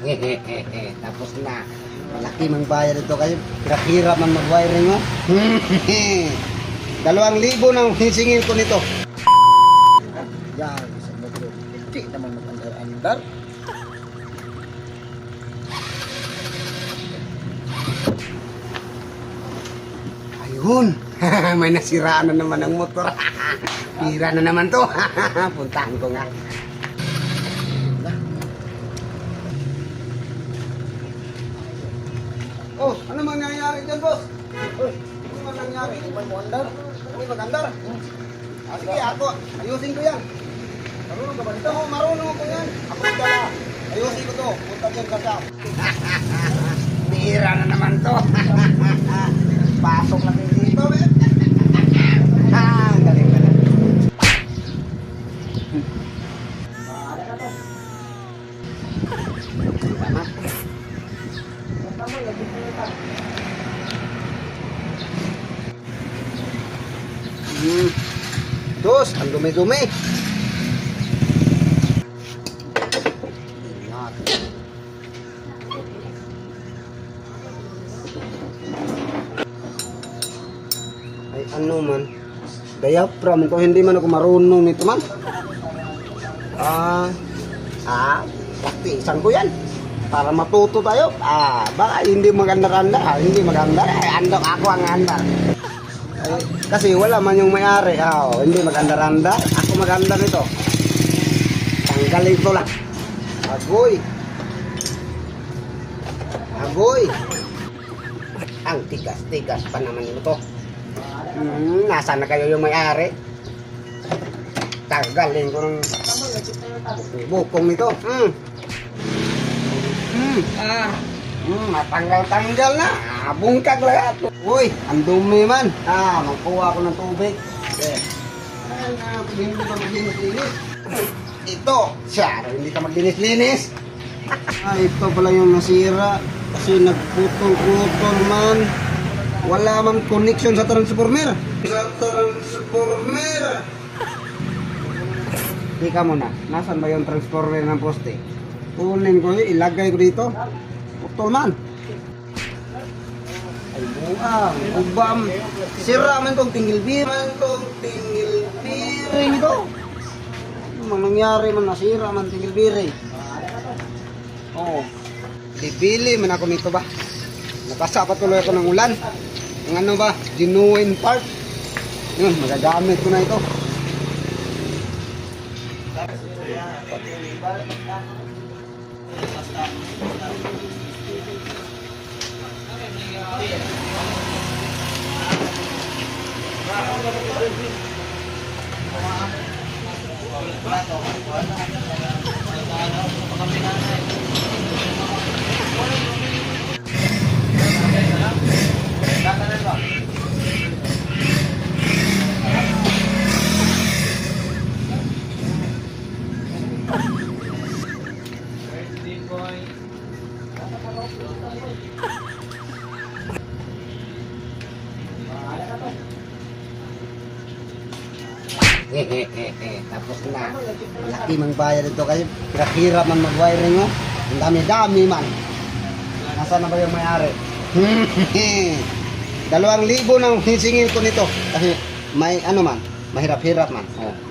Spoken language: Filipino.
Tapos na. Malaki mang bayad ito kayo. Hirap-hirap man mag-wiring mo. Dalawang libo nang hisingin ko nito. Yan, sa bedroom. Hindi naman mag-andar-andar. Ayun. May nasiraan na naman ang motor. Pira na naman to. Puntahan ko nga. Oh, ano mangyayari dyan, boss? Uy, Ano man nangyari? hindi man mo andar. Hindi magandar. Ah, sige, ako. Ayusin ko yan. Marunong ka ba dito? Oo, marunong ako yan. Ako ito na. Ayusin ko to. Punta dyan ka sa. Bihira na naman to. Pasok lang yung Hmm. Dos, ang dumi-dumi. Ay ano man. Diaphragm ko hindi man ako marunong nito man. Ah, ah, praktisan ko yan. Para matuto tayo. Ah, baka hindi maganda-ganda. Ah, hindi maganda. Ay, andok ako ang andar. Ay, kasi wala man yung may-ari. Ah, oh, hindi maganda-randa. Ako maganda nito. Tanggalin ko lang. Agoy. Agoy. Ang tigas-tigas pa naman ito. Hmm, nasa na kayo yung may-ari? Tanggalin ko ng bukong nito. Hmm. Hmm. Ah, Hmm, matanggal-tanggal na. Ah, bungkag lahat. Uy, ang dumi man. Ah, magkuha ko ng tubig. Okay. Ay, na, hindi ka maglinis-linis. Ito, siya, hindi ka maglinis-linis. ah, ito pala yung nasira. Kasi nagputol-putol man. Wala man connection sa transformer. Sa transformer. Ika muna, nasan ba yung transformer ng poste? Kunin ko yun, ilagay ko dito. Putol man. Ay buang, ubam. Sira man tong tingil bearing. Man tong tingil bearing ito. Ano man nangyari man nasira man tingil bearing. Oo. Bibili man ako nito ba? Nakasa pa tuloy ako ng ulan. Ang ano ba? Genuine part. Yun, magagamit ko na ito. Oh. Tapos na. Malaki mang bayad ito kayo. Hirap-hirap man mag-wiring mo. Ang dami-dami man. Nasaan na ba yung may-ari? Dalawang libo nang hisingin ko nito. Kasi may ano man, mahirap-hirap man. Oh.